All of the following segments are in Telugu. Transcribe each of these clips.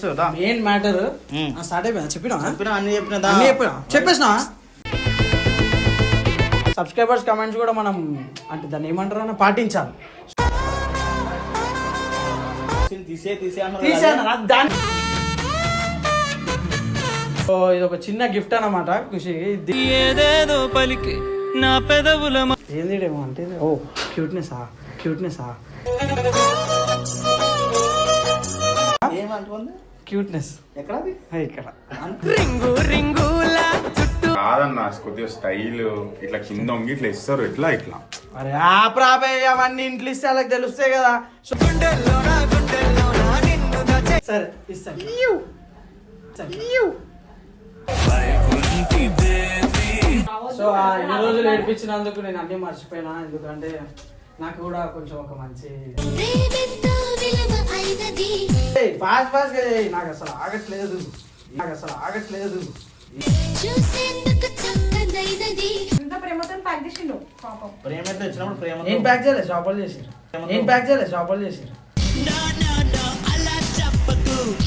తెలుసు. Main matter. స్టార్ట్ అయిపోయినా చెప్పినా? చెప్పినా అన్ని చెప్పిన. అన్నీ చెప్పినా? చెప్పేసిన? సబ్స్క్రైబర్స్ కమెంట్స్ కూడా మనం అంటే దాన్ని ఏమంటారు అన్న పాటించాలి. తీసే తీసే అన్నారు తీసాను కదా. అది దాన్ని. సో ఇది ఒక చిన్న గిఫ్ట్ అన్నమాట ఖుషి. ఏదేదో పలికి నా పెదవుల మ- ఏంది ఏమో అంటే? ఓ క్యూట్నెస్ ఆ? క్యూట్నెస్ ఆ? ఏమంటుంది? క్యూట్నెస్ ఎక్కడది? ఇక్కడ. రింగు రింగులా చుట్టూ. కాదన్న కొద్దిగా స్టైల్ ఇట్లా కింద వంగి ఇట్లా ఇస్తారు ఎట్లా ఇట్లా? అరే ఆ ప్రాబే అవన్నీ ఇంట్లో ఇస్తే వాళ్ళకి తెలుస్తాయి కదా. సరే ఇస్తాను. సరే. సో ఆ ఎన్ని రోజులు ఏడిపించినందుకు నేను అన్ని మర్చిపోయినా ఎందుకంటే నాకు కూడా కొంచెం ఒక మంచి ఫాస్ట్ ఫాస్ట్గా. నాకు అసలు ఆగట్లేదు. నాకు అసలు ఆగట్లేదు. ఇంత ప్రేమతో ప్యాక్ చేసిండు పాపం. ప్రేమ అయితే వచ్చినప్పుడు ప్రేమ నేను ప్యాక్ చేయలేదు షాపులు చేసిరు నేను ప్యాక్ చేయలేదు షాపులు చేసిరు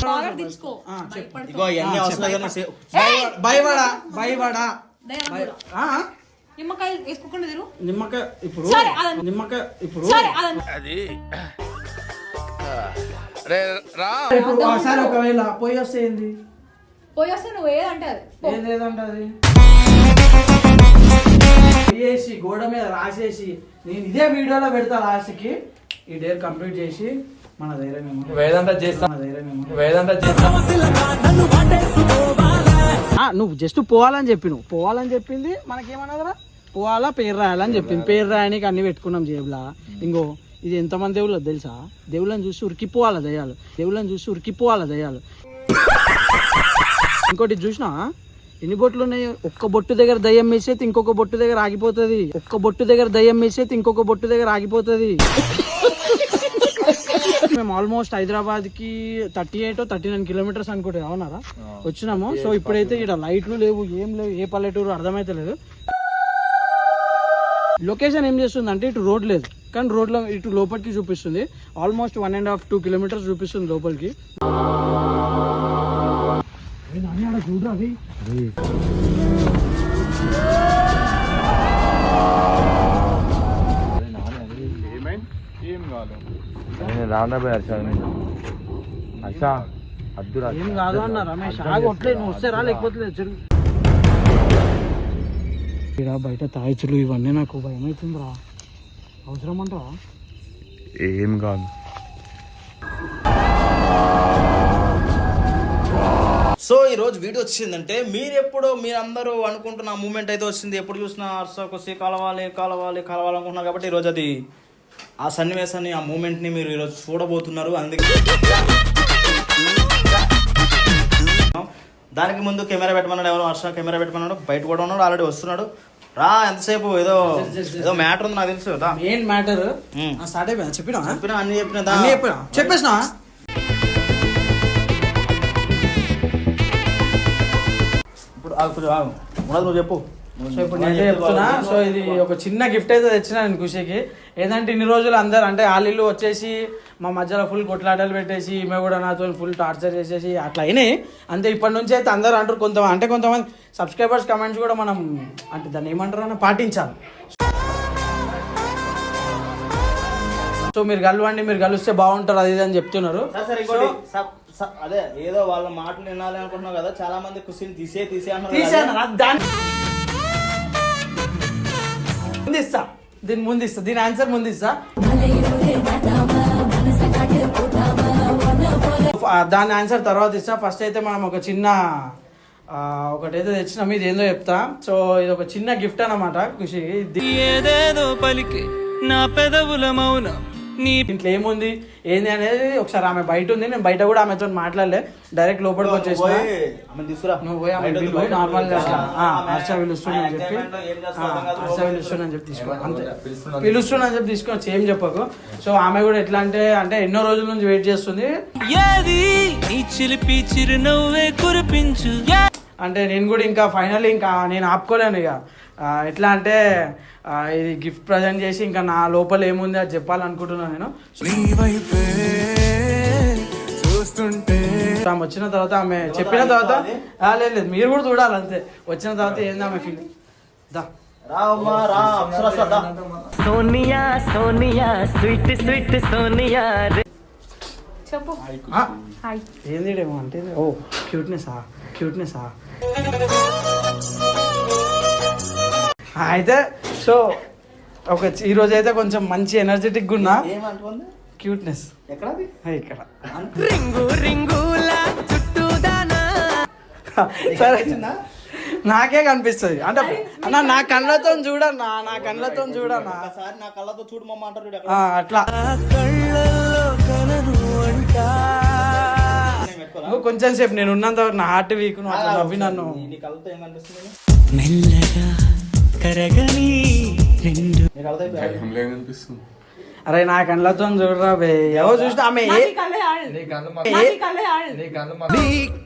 బాగా చెప్పు. ఇగో ఇవన్నీ అవసరం భయపడా భయపడా? నిమ్మకాయ వేసుకోకుండా తిరు. నిమ్మకాయ ఇప్పుడు. నిమ్మకాయ ఇప్పుడు ఇప్పుడు ఒకసారి ఒకవేళ పోయి వస్తే ఏంది? పోయి వస్తే నువ్వు ఏదంటే అది పో. ఏం లేదంటే అది వేసి గోడ మీద రాసేసి నేను ఇదే వీడియోలో పెడతా లాస్ట్కి. ఈ డేర్ కంప్లీట్ చేసి మన ధైర్యం ఏమో వేదంతా చేస్తాం? మన ధైర్యం ఏమో వేదంతా చేస్తాం? ఆ, నువ్వు జస్ట్ పోవాలని చెప్పి నువ్వు పోవాలని చెప్పింది మనకేమన్నదరా పోవాలా? పేరు రాయాలని చెప్పింది. పేరు రాయడానికి అన్ని పెట్టుకున్నాం జేబులా. ఇంకో ఇది ఎంతమంది దేవుళ్ళు తెలుసా? దేవుళ్ళని చూసి ఉరికిపోవాలా దయ్యాలు? దేవుళ్ళని చూసి ఉరికిపోవాలా దయ్యాలు? ఇంకోటి చూసినా? ఎన్ని బొట్లు ఉన్నాయి? ఒక్క బొట్టు దగ్గర దయ్యం వేసేది ఇంకొక బొట్టు దగ్గర ఆగిపోతుంది. ఒక్క బొట్టు దగ్గర దయ్యం వేసేది ఇంకొక బొట్టు దగ్గర ఆగిపోతుంది. మేము ఆల్మోస్ట్ హైదరాబాద్కి thirty eight thirty nine kilometres అనుకుంటే అవునారా? వచ్చినాము. సో ఇప్పుడైతే ఇక్కడ లైట్లు లేవు ఏం లేవు ఏ పల్లెటూరు అర్థమైతే లేదు లొకేషన్ ఏం చేస్తుంది అంటే ఇటు రోడ్ లేదు. కానీ రోడ్లో ఇటు లోపలికి చూపిస్తుంది. Almost one and half two kilometres చూపిస్తుంది లోపలికి. ఏ నాని ఆడ చూడురా అది. రాందాబాయ్ హర్ష హర్ష అద్దు ఏం కాదు అన్న రమేష్ ఆగొట్లే నువ్వు వస్తే రా లేకపోతే లేదు చెరువు ఇక్కడ బయట తాయిచులు ఇవన్నీ నాకు భయం అవుతుందిరా అవసరం ఏం కాదు. సో ఈ రోజు వీడియో వచ్చిందంటే మీరు ఎప్పుడో మీరందరూ అనుకుంటున్న మూమెంట్ అయితే వచ్చింది. ఎప్పుడు చూసినా అర్సకొసి కలవాలి కలవాలి కలవాలనుకుంటున్నారు కాబట్టి ఈరోజు అది ఆ సన్నివేశాన్ని ఆ మూమెంట్ని మీరు ఈరోజు చూడబోతున్నారు. అందుకే దానికి ముందు కెమెరా పెట్టమన్నాడు ఎవరు? హర్ష కెమెరా పెట్టమన్నాడు? బయట కూడా ఉన్నాడు ఆల్రెడీ వస్తున్నాడు. రా ఎంతసేపు ఏదో ఏదో మ్యాటర్ ఉంది నాకు తెలుసు దా. Main matter. స్టార్ట్ అయిపోయినా చెప్పినా చెప్పినా అన్ని చెప్పిన. అన్నీ చెప్పినా చెప్పేసిన ఇప్పుడు ఆగు, ఆగు. ఉన్నది నువ్వు చెప్పు సో ఇప్పుడు నేను చెప్తున్నా సో ఇది ఒక చిన్న గిఫ్ట్ అయితే తెచ్చిన నేను ఖుషికి. ఏంటంటే ఇన్ని రోజులు అందరు అంటే ఆలీలు వచ్చేసి మా మధ్యలో ఫుల్ కొట్లాటలు పెట్టేసి ఈమె కూడా నాతో ఫుల్ టార్చర్ చేసేసి అట్లా అయినాయి. అంతే ఇప్పటి నుంచి అయితే అందరూ అంటారు కొంతమంది అంటే కొంతమంది సబ్స్క్రైబర్స్ కమెంట్స్ కూడా మనం అంటే దాన్ని ఏమంటారు అన్న పాటించాలి. సో మీరు కలవండి మీరు కలిస్తే బాగుంటారు అది ఇది అని చెప్తున్నారు. అదే ఏదో వాళ్ళ మాటలు వినాలి అనుకుంటున్నావు కదా చాలా మంది కుస్తీని తీసే తీసే అంటున్నారు. ముందు కదా. రా, ముందు ముందిస్తా. దీని ముందిస్తా. దీని ఆన్సర్ ముందిస్తా. ఆ, దాని ఆన్సర్ తర్వాత ఇస్తా. ఫస్ట్ అయితే మనం ఒక చిన్న ఒకటైతే తెచ్చినాం. ఇది ఏందో చెప్తా. సో ఇది ఒక చిన్న గిఫ్ట్ అనమాట ఖుషి. ఏదేదో పలికి నా పెదవుల మౌనం. నీ దీంట్లో ఏముంది? ఏంది అనేది ఒకసారి ఆమె బయట ఉంది నేను బయట కూడా ఆమెతో మాట్లాడలే. డైరెక్ట్ లోపలికి. నువ్వు పోయి ఆమె పోయి నార్మల్ హర్ష ఆమె- పిలుస్తుందని ఆమె చెప్పి. ఎంజాయ్మెంట్ ఏం. హర్ష చెప్పి తీసుకో. అంతే. పిలుస్తున్నా చెప్పి చెప్పకు. సో ఆమె కూడా ఎట్లా అంటే అంటే ఎన్నో రోజుల నుంచి వెయిట్ చేస్తుంది. ఏది? నీ చిలిపి చిరునవ్వే కురిపించు. అంటే నేను కూడా ఇంకా ఫైనల్ ఇంకా నేను ఆపుకోలేను ఇక. ఎట్లా అంటే ఆ, ఇది గిఫ్ట్ ప్రజెంట్ చేసి ఇంకా నా లోపల ఏముంది అది చెప్పాలనుకుంటున్నాను నేను. ఆమె వచ్చిన తర్వాత ఆమె చెప్పిన తర్వాత ఆ, లేదు లేదు మీరు కూడా చూడాలి అంతే. వచ్చిన తర్వాత ఏంది ఆమె ఫీల్ దా. Sonia Sonia sweet sweet Sonia చెప్పు. ఆ, ఏంది అంటే? ఓ క్యూట్నెస్ క్యూట్నెస్ అయితే సో ఒక ఈ రోజు అయితే కొంచెం మంచి ఎనర్జెటిక్ ఉన్నా. ఏమంటుంది క్యూట్నెస్ ఎక్కడది? ఇక్కడ. రింగు దానా సరే. నాకే కనిపిస్తుంది. అంటే అన్న నా కళ్ళతో చూడన్నా నా కళ్ళతో చూడన్నా. ఒకసారి నా కళ్ళతో చూడు మమ్మ అంటారు చూడు ఎక్కడ? ఆ, అట్లా కొంచెం సేపు నేను ఉన్నంత వరకు నా హార్ట్ వీక్ నువ్వు అట్లా నవ్వి నన్ను. మెల్లగా కరగని రెండు. అరే నా కళ్ళతో చూడరా బే. ఎవరు చూసినా ఆమె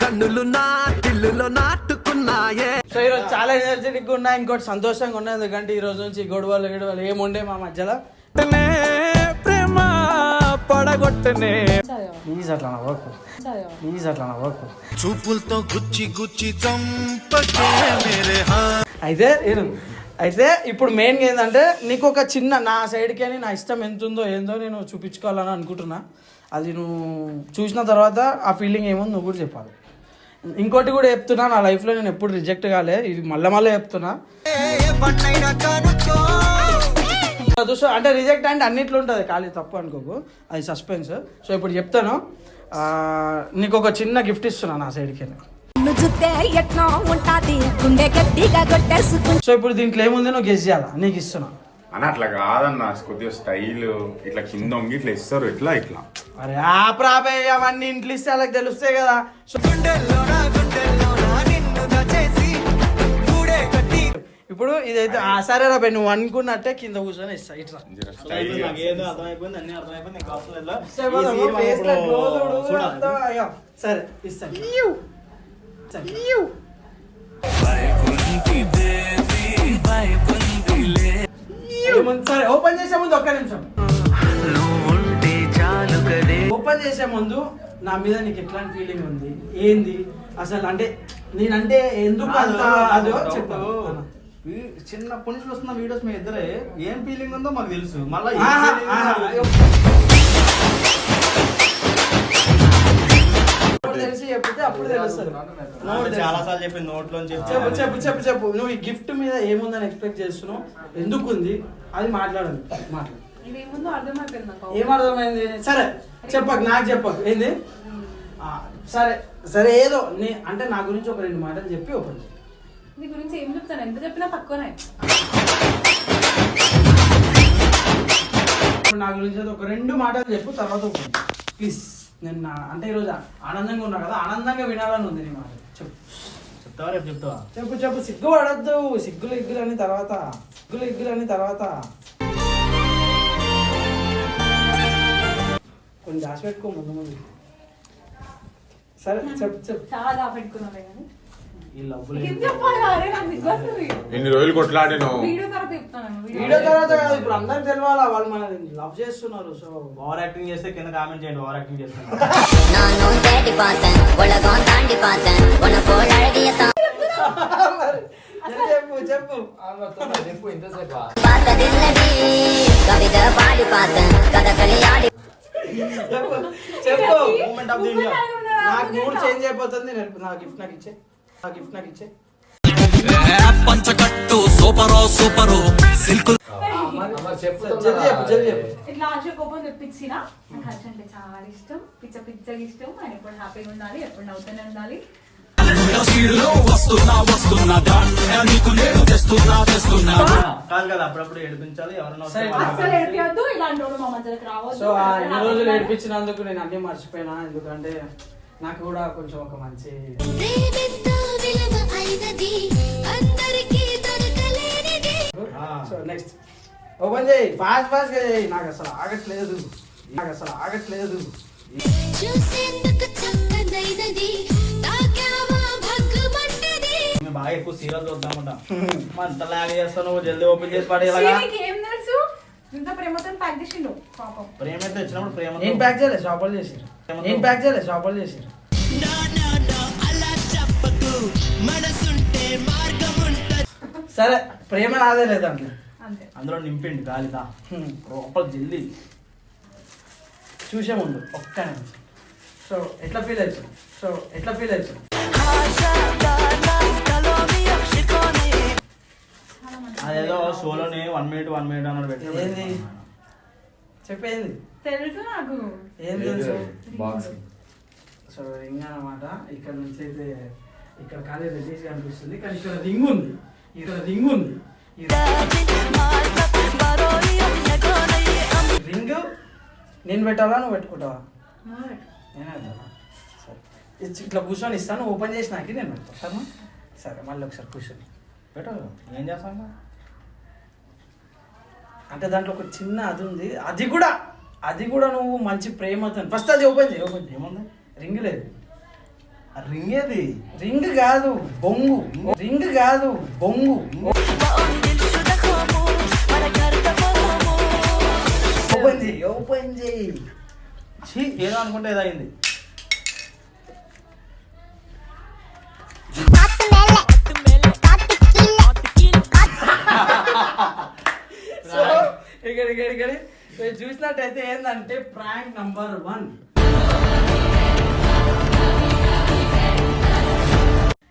కన్నులు నా టిల్లులో నాటుకున్నాయే. సో ఈరోజు చాలా ఎనర్జెటిక్ ఉన్నా. ఇంకోటి సంతోషంగా ఉన్నా. ఎందుకంటే ఈ రోజు నుంచి గొడవలు గొడవలు ఏముండే మా మధ్యలో? ప్రేమ పడగొట్టనే. ప్లీజ్ అట్లా నవ్వకు. ప్లీజ్ అట్లా నవ్వకు. చూపులతో గుచ్చి గుచ్చి అయితే నేను అయితే ఇప్పుడు మెయిన్ ఏంటంటే నీకు ఒక చిన్న నా సైడ్కి అని నా ఇష్టం ఎంత ఉందో ఏందో నేను చూపించుకోవాలని అనుకుంటున్నా. అది నువ్వు చూసిన తర్వాత ఆ ఫీలింగ్ ఏమో నువ్వు కూడా చెప్పాలి. ఇంకోటి కూడా చెప్తున్నా నా లైఫ్లో నేను ఎప్పుడు రిజెక్ట్ కాలే ఇది మళ్ళీ మళ్ళీ చెప్తున్నా. చూసు అంటే రిజెక్ట్ అంటే అన్నిట్లో ఉంటుంది ఖాళీ తప్పు అనుకోకు అది సస్పెన్స్ సో ఇప్పుడు చెప్తాను నీకు ఒక చిన్న గిఫ్ట్ ఇస్తున్నా నా సైడ్కి నిన్ను చూస్తే ఎట్నో ఉంటాది. గుండె గట్టిగా కొట్టేసుకుంటే సో ఇప్పుడు దీంట్లో ఏముంది? నువ్వు గెస్ చేయాలా? నీకు ఇస్తున్నా. అని అట్లా కాదన్న. కొద్దిగా స్టైల్ ఇట్లా కింద వంగి ఇట్లా ఇస్తారు. ఎట్లా ఇట్లా? అరే ఆ ప్రాబే అవన్నీ ఇంట్లో ఇస్తే వాళ్ళకి తెలుస్తాయి కదా. ఇప్పుడు ఇదైతే ఆ సరే రా నువ్వు అనుకున్నట్టే కింద కూర్చొని ఇస్తా. ఇట్లా. సరే ఇస్తాను సరే. ఓపెన్ చేసే ముందు ఒక్క నిమిషం. ఓపెన్ చేసే ముందు నా మీద నీకు ఎట్లాంటి ఫీలింగ్ ఉంది? ఏంది? అసలు అంటే నేనంటే ఎందుకు అంత అదో డౌట్. చెప్పు వీ- చిన్నప్పటి నుంచి వస్తున్న వీడియోస్ మీ ఇద్దరే ఏం ఫీలింగ్ ఉందో మాకు తెలుసు. మళ్ళీ తెలుసు. అప్పుడు తెలిసి. చెప్పితే అప్పుడు తెలుస్తుంది ఆమె చాలా సార్లు చెప్పింది నోట్లో చెప్పు చెప్పు చెప్పు చెప్పు. నువ్వు ఈ గిఫ్ట్ మీద ఏముందని ఎక్స్పెక్ట్ చేస్తున్నావు? ఎందుకు ఉంది అది మాట్లాడండి మాట్లాడు. ఇది ఏముందో అర్థమైపోయింది నాకు. ఏమర్థమైంది సరే చెప్పకు నాకు చెప్పకు. ఏంది? ఆ, సరే సరే ఏదో నీ అంటే నా గురించి ఒక రెండు మాటలు చెప్పి ఓపెన్ చేయి. నీ గురించి ఏం చెప్తాను? ఎంత చెప్పినా తక్కువనే. ఇప్పుడు నా గురించి ఒక రెండు మాటలు చెప్పు తర్వాత ప్లీజ్ నేను నా- అంటే ఈరోజు ఆనందంగా ఉన్నా కదా ఆనందంగా వినాలని ఉంది నీ మాట. చెప్పు. చెప్తావా రేపు చెప్తావా? చెప్పు చెప్పు. సిగ్గు పడద్దు. సిగ్గులు ఇగ్గులు అని తర్వాత. సిగ్గులు ఇగ్గులు అని తర్వాత. కొన్ని దాచి పెట్టుకో ముందు ముందు. సరే చెప్పు చెప్పు. చాలా దాపెట్టుకున్నాలే ఎన్ని రోజులు కొట్లాడిన వీడియో తర్వాత కాదు ఇప్పుడు తెలియాలా వాళ్ళు మన లవ్ చేస్తున్నారు సో ఓవర్ యాక్టింగ్ చేస్తే కింద కామెంట్ చేయండి ఓవర్ యాక్టింగ్ చేస్తున్నారు చెప్పు చెప్పు. చెప్పు ఇంతసేపు చెప్పు చెప్పు. మూమెంట్ ఆఫ్ ది ఇండియా నాకు మూడు చేంజ్ అయిపోతుంది నాకు ఇచ్చే. గిఫ్ట్ నాకు ఇచ్చే. పంచకట్టు సూపరో సూపరో. సిల్క్ చెప్పు జల్దీ చెప్పు జల్దీ చెప్పు. ఇట్లా ఆశ కోపం తెప్పించిన నాకు హర్ష అంటే చాలా ఇష్టం. పిచ్చ పిచ్చగా ఇష్టం. ఆయన ఎప్పుడు హ్యాపీగా ఉండాలి ఎప్పుడు నవ్వుతూనే ఉండాలి. కాదు కదా అప్పుడప్పుడు ఏడిపించాలి ఎవరైనా వస్తే సరే. వాళ్ళకి అస్సలు ఏడిపియద్దు ఇలాంటి వాళ్ళు మా మధ్యలోకి రావద్దు. సో ఆ ఎన్ని రోజులు ఏడిపించినందుకు నేను అన్ని మర్చిపోయినా. ఎందుకంటే నాకు కూడా కొంచెం ఒక మంచి సో నెక్స్ట్ ఓపెన్ చేయి. ఫాస్ట్ ఫాస్ట్గా చేయి. నాకు అసలు ఆగట్లేదు. నాకు అసలు ఆగట్లేదు. మేము బాగా ఎక్కువ సీరియల్ చూద్దామంట. అంత లాగ్ చేస్తావు నువ్వు జల్దీ ఓపెన్ చేసి పడేలాగా నీకు ఏం తెలుసు? ఇంత ప్రేమతో ప్యాక్ చేసిండు పాపం. ప్రేమ అయితే వచ్చినప్పుడు ప్రేమ నేను ప్యాక్ చేయలేదు షాపులు చేసిరు నేను ప్యాక్ చేయలేదు షాపులు చేసిరు సరే ప్రేమ నాదే లేదండి. అంతే. అందులో నింపిండి గాలిదా. లోపల జల్లి. చూసే ముందు ఒక్క నిమిషం. సో ఎట్లా ఫీల్ అవుతుంది? సో ఎట్లా ఫీల్ అవుతుంది? అదేదో షోలోనే వన్ మినిట్ వన్ మినిట్ అన్నాడు పెట్టి ఏంది? చెప్పేంది? తెలుసు నాకు. ఏం తెలుసు? బాక్సింగ్ సో రింగ్ అన్నమాట ఇక్కడ నుంచి అయితే ఇక్కడ ఖాళీ రెడ్డిస్ కనిపిస్తుంది. కానీ ఇక్కడ రింగ్ ఉంది. ఇక్కడ రింగ్ ఉంది. రింగ్ నేను పెట్టాలా నువ్వు పెట్టుకుంటావా. నేనే సరే. ఇట్లా కూర్చొని ఇస్తాను ఓపెన్ చేసినాక నేను పెడతాను సరే మళ్ళీ ఒకసారి కూర్చొని. పెట్టు ఏం చేస్తాను అంటే దాంట్లో ఒక చిన్న అది ఉంది. అది కూడా అది కూడా నువ్వు మంచి ప్రేమతో ఫస్ట్ అది ఓపెన్ చేయి ఓపెన్ చేయి. ఏముంది? రింగ్ లేదు. రింగ్ ఏది రింగ్ కాదు బొంగు. రింగ్ కాదు బొంగు. ఓపెన్ చేయి ఓపెన్ చేయి. ఛీ ఏదో అనుకుంటే ఏదో అయింది ఇక్కడ ఇక్కడ ఇక్కడ చూసినట్టయితే ఏంటంటే ప్రాంక్ నంబర్ వన్.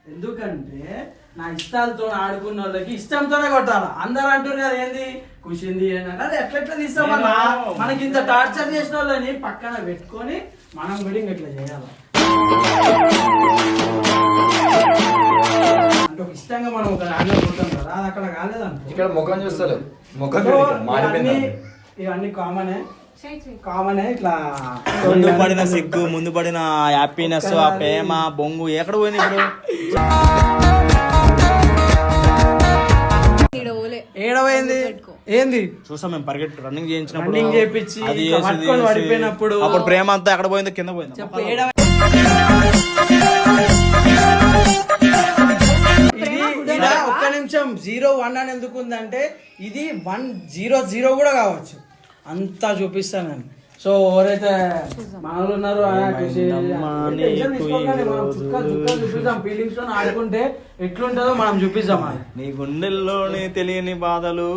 ఎందుకంటే నా ఇష్టాలతో ఆడుకున్న వాళ్ళకి ఇష్టంతోనే కొట్టాలి? అందరూ అంటారు కదా ఏంది? కుషింది అది ఎట్లా ఎట్లా తీస్తామన్నా నేను- మనకి ఇంత టార్చర్ చేసిన వాళ్ళని పక్కన పెట్టుకొని మనం కూడా ఇట్లా చేయాలి? అంటే ఒక ఇష్టంగా మనం ఒక దాంట్లో కొట్టాం కదా అది అక్కడ కాలేదనుకో ఇక్కడ ముఖం చూస్తలేదు ముఖం ఇవన్నీ కామనే కామనే ఇట్లా ముందు పడిన సిగ్గు ముందు పడిన హ్యాపీనెస్ ఆ ప్రేమ బొంగు ఎక్కడ పోయింది ఇప్పుడు? ఏడవైంది ఏంది? చూసాం మేము పరిగెట్టి రన్నింగ్ చేయించినప్పుడు Running చేపించి అది ఇట్లా చేసి, ఇది పట్టుకొని చేసి. పడిపోయినప్పుడు. అప్పుడు ప్రేమ అంతా ఎక్కడ పోయిందో కింద పోయింది. చెప్పు ఏడవ ఇది ఈడ ఒక్క నిమిషం జీరో వన్ అని ఎందుకు ఉందంటే ఇది వన్ జీరో జీరో కూడా కావచ్చు. అంతా చూపిస్తాను నేను. సో ఎవరైతే మనలు ఉన్నారు చూపిస్తాం ఫీలింగ్స్తో ఆడుకుంటే ఎట్లుంటుందో మనం చూపిస్తాం నీ గుండెల్లోని తెలియని బాధలు.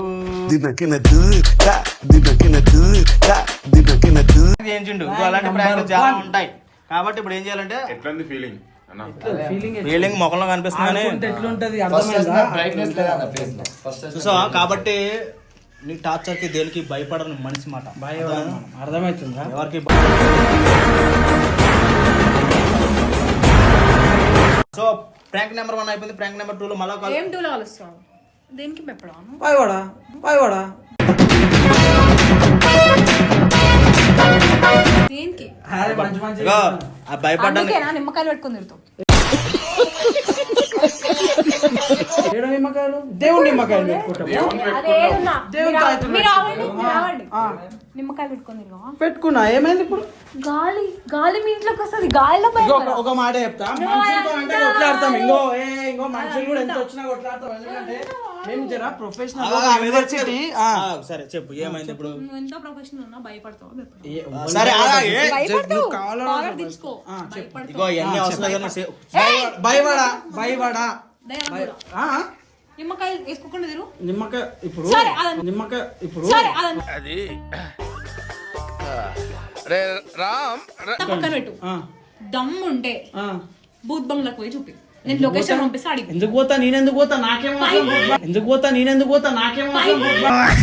చేయించిండు అలాంటి ప్రయాణాలు చాలా ఉంటాయి. కాబట్టి ఇప్పుడు ఏం చేయాలంటే ఎట్లుంది ఫీలింగ్ అన్న. ఫీలింగ్ ముఖంలో కనిపిస్తుంది ఎట్లుంటది? లో. కాబట్టి నీ టార్చర్కి దేనికి భయపడను మనిషి మాట. అర్థమవుతుందా ఎవరికి సో ప్రాంక్ నెంబర్ వన్ అయిపోయింది. ప్రాంక్ నెంబర్ టూ లో మళ్ళీ కాల్ ఏం టూలో కలుస్తావు? దేనికి పెప్పడాను పాయవాడా పాయవాడా దేనికి? ఆ నిమ్మకాయలు పెట్టుకుని తిరుతావు ఏడు నిమ్మకాయలు? దేవుడి నిమ్మకాయలు పెట్టుకుంటాం. దేవుని నిమ్మకాయలు పెట్టుకుని పెట్టుకున్నా. ఏమైంది ఇప్పుడు? గాలి గాలి మీ ఇంట్లోకి వస్తుంది. గాలిలో ఇంకో ఒక- మాట చెప్తా. మనుషులతో అంటే కొట్లాడతాం. ఇంకో ఏ ఇంకో మనుషులు కూడా ఎంత వచ్చినా కొట్లాడతాం. ఎందుకంటే మేము జర ప్రొఫెషనల్ సరే చెప్పు. ఏమైంది ఇప్పుడు? నువ్వు ఎంత ప్రొఫెషనల్ ఉన్నా భయపడతావు. సరే కావాలని. తెచ్చుకో. ఇగో ఇవన్నీ భయపడా? నిమ్మకాయలు వేసుకోకుండా తిరు. నిమ్మకాయ ఇప్పుడు నిమ్మకాయ ఇప్పుడు అది రే రామ్ పక్కన పెట్టు. బూత్ బంగ్లాకి పోయి చూపి నేను లొకేషన్ పంపిస్తే అడిగి ఎందుకు పోతా నేనెందుకు పోతా నాకేం అవసరం? ఎందుకు పోతా నేనెందుకు పోతా నాకేం అవసరం ఫుట్బాల్?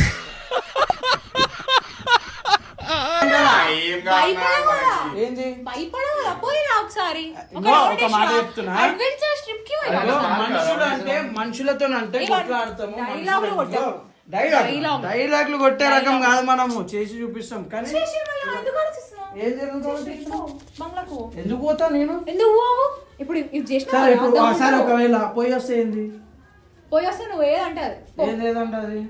ఏం కాదు భయపడవాడా? ఏంది భయపడవా పోయినా ఒకసారి ఇంకో ఒక మాట చెప్తున్నా. అడ్వెంచర్ ట్రిప్కి పోయినా. అయ్యో, మనుషులు అంటే మనుషులతో అంటే కొట్లాడతాము కొట్టావు. Dialogue dialogue. డైలాగ్లు కొట్టే రకం కాదు మనము. చేసి చూపిస్తాం. కానీ? ఏం జరుగుతుంది. ఎందుకు పోతా నేను? ఎందుకు పోవు? ఇప్పుడు సరే ఇప్పుడు ఆ, సరే ఒకవేళ పోయి వస్తే ఏంది? పోయి వస్తే నువ్వు ఏదంటే అది పో. ఏం లేదంటే అది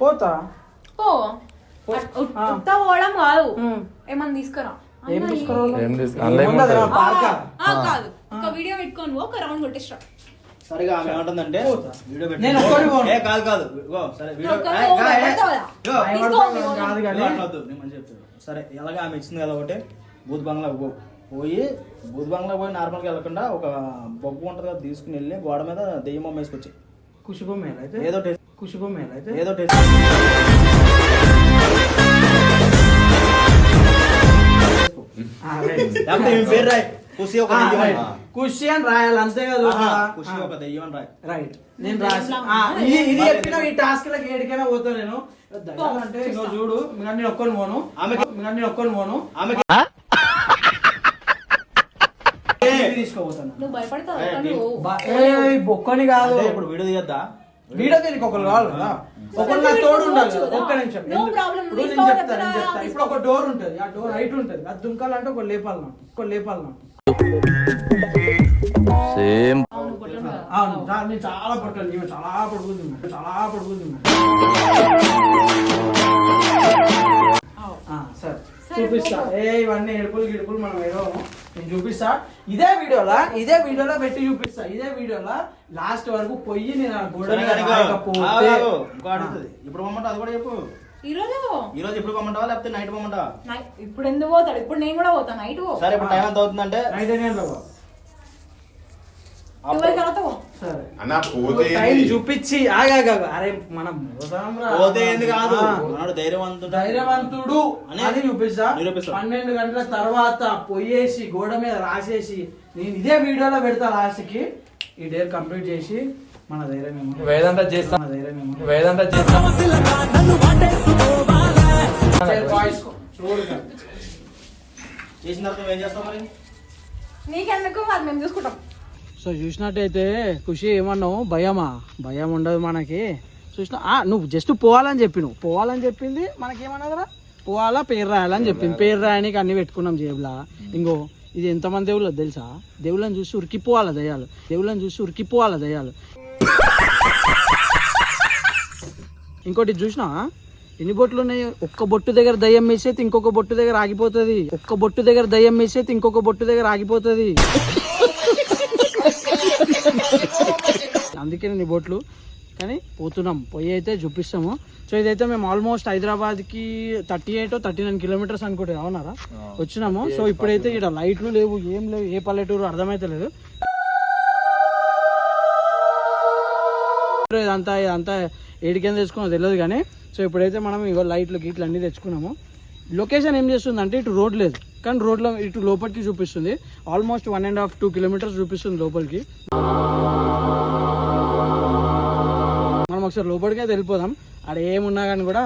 పోతా. పో. ఉత్త పోవడం కాదు. ఏమన్నా తీసుకురా. ఏం తీసుకురావాలి? ఏం కాదు. ఒక వీడియో పెట్టుకొని ఒక రౌండ్ కొట్టేస్తా సరిగా ఆమె ఏమంటుందంటే వీడియో పెట్టు. నేను ఒక్కడిని పోను. ఏ కాదు కాదు ఇగో సరే వీడియో ఒక్కడిని ఏ, పోను, గా, ఏ. భయపడతావా? ఇగో, భయపడతాను కాదు ఇగో, కానీ అట్లా వద్దు, నేను మంచిగా చెప్తాను సరే ఎలాగ ఆమె ఇచ్చింది కదా ఒకటి బూత్ బంగ్లా పో పోయి బూత్ బంగ్లా పోయి నార్మల్గా వెళ్ళకుండా ఒక బొగ్గు ఉంటుంది కదా తీసుకుని వెళ్ళి గోడ మీద దెయ్యం బొమ్మ వేసుకొచ్చి కుషిబొమ్మ అయితే ఏదో టేస్ట్ కుషిబొమ్మ అయితే ఏదో టేస్ట్ ఆ, రైట్. లేకపోతే ఈమె పేరు రాయి కుసి ఒక ఆ, దెయ్యం రైట్. కుషి అని రాయాలి అంతే కదా ఆ. ఒక దెయ్యం రాయి రైట్ నేను రాసి ఆ, ఇది ఇది చెప్పిన ఈ టాస్క్ లకి ఏడికైనా పోతా నేను. దయ్యాలు అంటే ఇంకో చూడు నేను ఒక్కని పోను. ఇంకా నేను ఒక్కని పోను. ఇది తీసుకోపోతాను నువ్వు భయపడతావు ఏ, ఒక్కడు. బా- ఏయ్, ఒక్కని కాదు. ఇప్పుడు వీడియో తీయద్దా? వీడియో దీనికి ఒకరు కావాలి కదా. ఒకరు నా తోడు ఉండాలి. ఒక్క నిమిషం. ఇప్పుడు నేను తీసుకోవాలి చెప్తాను నేను చెప్తారా? చెప్తాను ఇప్పుడు ఒక డోర్ ఉంటుంది. ఆ డోర్ హైట్ ఉంటుంది. అది దుంకాలంటే ఒక లేపాలి నాకు ఒక లేపాలి నాకు అవును నేను చాలా పట్టాను ఈమె చాలా పడుకుంది చాలా పడుకుంది ఆ, సరే. సరే, చూపిస్తా. ఏ ఇవన్నీ ఎడుపులు గిడుపులు మనం ఏదో నేను చూపిస్తా. ఇదే వీడియోలా ఇదే వీడియోలో పెట్టి చూపిస్తా. ఇదే వీడియోలో లాస్ట్ వరకు పొయ్యి నేను ఆ గోడ ఇప్పుడు పొమ్మంటావు? అది కూడా చెప్పు. ఈ రోజు ఈ రోజు ఎప్పుడు పొమ్మంటావా? లేకపోతే నైట్ పొమ్మంటావా? ఇప్పుడు ఎందుకు పోతాడు? ఇప్పుడు నేను కూడా పోతాను నైట్ సరే ఇప్పుడు టైం ఎంత అవుతుందంటే? నైట్ ఎన్ని గంటలకు పో? ట్వెల్వ్ తర్వాత పో. సరే అన్న పోతే టైం ఏంది? చూపించి ఆగాగా అరే మనం. పోతే ఏంది కాదు. మనోడు ధైర్యవంతుడు. ధైర్యవంతుడు. అని అని చూపిస్తా. పన్నెండు గంటల తర్వాత పొయ్యేసి గోడ మీద రాసేసి నేను ఇదే వీడియోలో పెడతా లాస్ట్కి ఈ డేర్ కంప్లీట్ చేసి మన ధైర్యం ఏమో వేదాంత చేస్తాం. మన ధైర్యం ఏమో వేదాంత చేస్తాం. చూడు. చేసిన తర్వాత ఏం చేస్తావు మరి? నీకెందుకు? అది మేము చూసుకుంటాం. సో చూసినట్టయితే ఖుషి ఏమన్నావు? భయమా? భయం ఉండదు మనకి. చూసిన ఆ, నువ్వు జస్ట్ పోవాలని చెప్పి నువ్వు పోవాలని చెప్పింది మనకేమన్నా కదా పోవాలా పేరు రాయాలని చెప్పింది. పేరు రాయడానికి అన్ని పెట్టుకున్నాం జేబులా. ఇంకో ఇది ఎంతమంది దేవుళ్ళు తెలుసా? దేవుళ్ళని చూసి ఉరికిపోవాలా దయ్యాలు. దేవుళ్ళని చూసి ఉరికిపోవాలా దయ్యాలు. ఇంకోటి చూసినా ఎన్ని బొట్లు ఉన్నాయి? ఒక్క బొట్టు దగ్గర దయ్యం వేసేది ఇంకొక బొట్టు దగ్గర ఆగిపోతుంది. ఒక్క బొట్టు దగ్గర దయ్యం వేసేది ఇంకొక బొట్టు దగ్గర ఆగిపోతుంది. అందుకే నీ బోట్లు కానీ పోతున్నాం. పోయి అయితే చూపిస్తాము. సో ఇదైతే మేము ఆల్మోస్ట్ హైదరాబాద్కి thirty eight thirty nine kilometres అనుకుంటే అవునారా? వచ్చినాము. సో ఇప్పుడైతే ఇక్కడ లైట్లు లేవు ఏం లేవు ఏ పల్లెటూరు అర్థమైతే లేదు. ఇదంతా ఇదంతా ఏడికేం తెచ్చుకున్నా తెలియదు కానీ సో ఇప్పుడైతే మనం ఇగో లైట్లు గీట్లు అన్నీ తెచ్చుకున్నాము. లొకేషన్ ఏం చేస్తుంది అంటే ఇటు రోడ్ లేదు. కానీ రోడ్లో ఇటు లోపలికి చూపిస్తుంది. Almost one and half two kilometres చూపిస్తుంది లోపలికి. మనం ఒకసారి లోపలికి అయితే వెళ్ళిపోదాం. ఆడ ఏమున్నా కానీ కూడా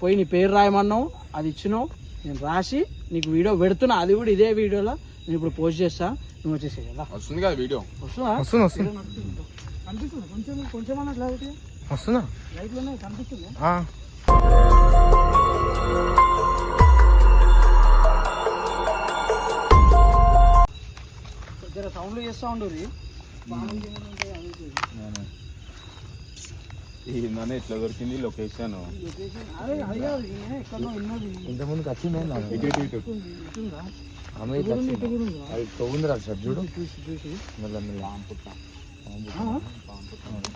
పోయి నీ పేరు రాయమన్నావు అది ఇచ్చినావు. నేను రాసి నీకు వీడియో పెడుతున్నా. అది కూడా ఇదే వీడియోలో నేను ఇప్పుడు పోస్ట్ చేస్తా. నువ్వు వచ్చేసి కదా. వస్తుంది కదా వీడియో. వస్తుందా? వస్తుంది కొంచెం కొంచెం అన్న క్లారిటీ వస్తుందా? లైట్లు ఉన్నాయి కనిపిస్తుంది జర సౌండ్లు చేస్తూ ఉండరు ఏందనే ఇట్లా దొరికింది లొకేషన్. ఇంతకుముందుకు వచ్చిందే? ఆమె ఇట్లా సార్ చూడు?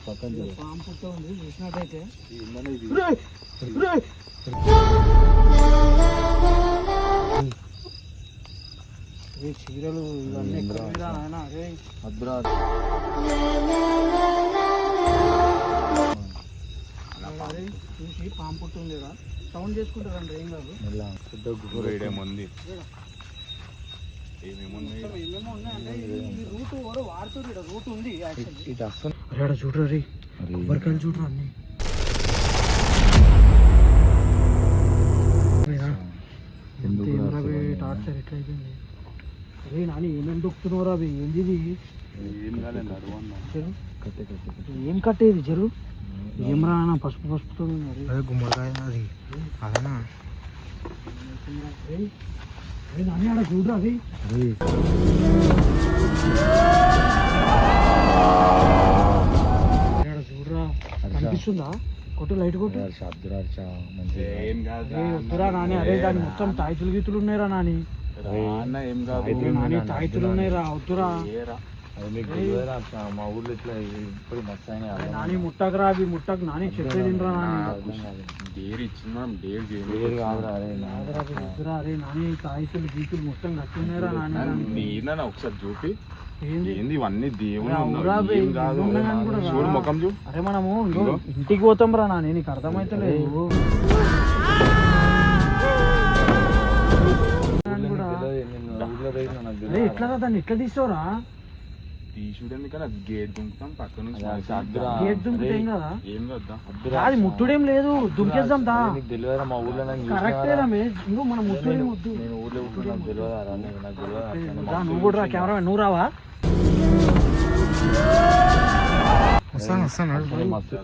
పక్కన చూడు. చీరలు ఇవన్నీ చూసి పాము పుట్ట ఉంది కదా సౌండ్ చేసుకుంటారండి ఏం కాదు ఏడేముంది రూట్ వాడుతుంది రూట్ ఉంది చూడరా కొబ్బరికాయలు చూడరా అన్ని. టార్చర్ ఎట్లా అయిపోయింది అరే నాని ఏమేమి దొక్కుతున్నావురా అవి? ఏంది ఇది ఏం కాలేదు అరువన్నా చెరు కట్టే కట్టే కట్టే. ఏం కట్టేది చెరు? ఏం రా పసుపు పసుపుతో అదే గుమ్మడికాయ అది అదేనా? నాని ఆడ చూడరా అది? అది ఆడ చూడరా? కనిపిస్తుందా? కొట్టు లైట్ కొట్టు. ఏం కాదు నాని అరే దాని మొత్తం తాయితులు గీతులు ఉన్నాయిరా నాని. ఏం కాదు వద్దురా. మీకు తెలియదురా అక్క, మా ఊర్లో ఇట్లా ఇప్పుడు మస్తు అయినాయి అర్థం నాని ముట్టకు రా అవి ముట్టకు నాని చెప్పేది. డేర్ డేర్ కాదురా అరే అరే నాని గీతులు మొత్తం కట్టున్నారా నాని. ఒకసారి చూపి. ఏంది? ఇవన్నీ దేవుని కాదు. రా. చూడు ముఖం చూ అరే మనము ఇంటికి పోతాం రా నాని నీకు అర్థమైతలేదు. ఊర్లో అరే తెలియదు. ఎట్లా రా దాన్ని ఎట్లా తీసుకోరా తీసుడు ఎందుకని అది గేట్ దుంకుతాం పక్క నుంచి. గేట్ దుంకుతే ఏం కదా ఏం. అది ముట్టుడేం లేదు దుంకేద్దాం దా తెలియదురా మా ఊర్లో ఇంకో మన ముట్టుడే ముద్దు నేను ఊర్లో నీకు. రా, నువ్వు కూడా కెమెరా నువ్వు రావా అరే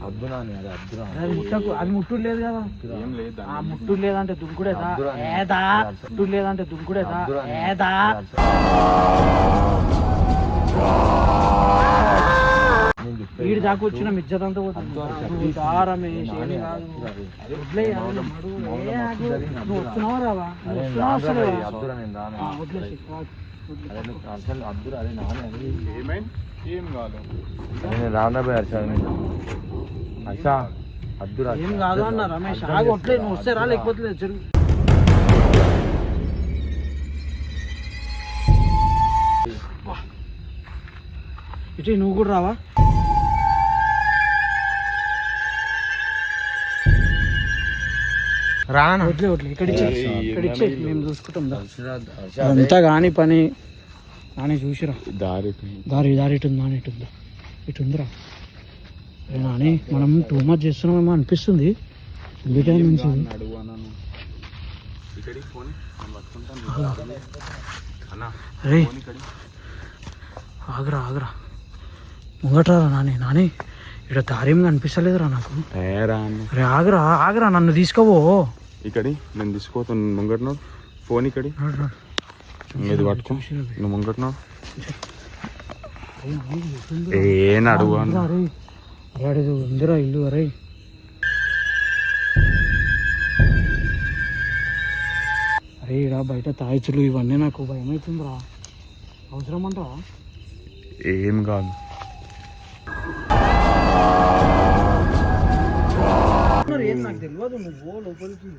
అద్దురా. అది ముట్టకు అది ముట్టుడు లేదు కదా. ఏం లేదు ఆ ముట్టుడు లేదంటే దుంకుడేదా ఏదా? ముట్టుడు లేదంటే దుంకుడేదా ఏదా? వీడి దాకా వచ్చిన మిజ్జతంతా పోతుంది. రమేష్ ఏమీ కాదు. నువ్వు వస్తున్నావా రావా వస్తున్నావా అసలు అది. ఏమైంది? ఏం నేను హర్ష. హర్ష అద్దురా. ఏం కాదు అన్న రమేష్ ఆగు వట్లే నువ్వు వస్తే రా లేకపోతే లేదు, జరుగు ఇటు నువ్వు కూడా రావా? రానా? వదిలే వదిలే ఇక్కడ ఇచ్చే ఇక్కడ ఇచ్చే మేము చూసుకుంటాం అదంతా కాని పని. నాని చూసిరా. దారి దారి దారి ఇటు నాని ఇటు ఉందా ఇటు ఉందిరా ఏ నాని మనం టూ మచ్ చేస్తున్నామేమో అనిపిస్తుంది అందుకే రే ఆగరా ఆగరా. ముంగట్రా నాని నాని. ఇక్కడ దారేం కనిపిస్తలేదురా నాకు. రే ఆగరా ఆగరా నన్ను తీసుకోవో ఇక్కడి నేను తీసుకోతాను ముంగట్నాడు. ఫోన్ ఇక్కడి. ఇది పట్టుకో. నువ్వు ముంగట్నాడు ఏ అడుగు ఉందిరా ఇల్లు అరే. అరే ఇడా బయట తాయిచులు ఇవన్నీ నాకు భయం అవుతుందిరా అవసరం అంటావా ఏం కాదు. ఏం నాకు తెలియదు నువ్వు లోపలికి.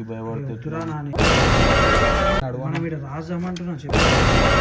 నువ్వు వీటికి భయపడితే వద్దురా నాని మనం ఇక్కడ రాజామంటున్నా చెప్పు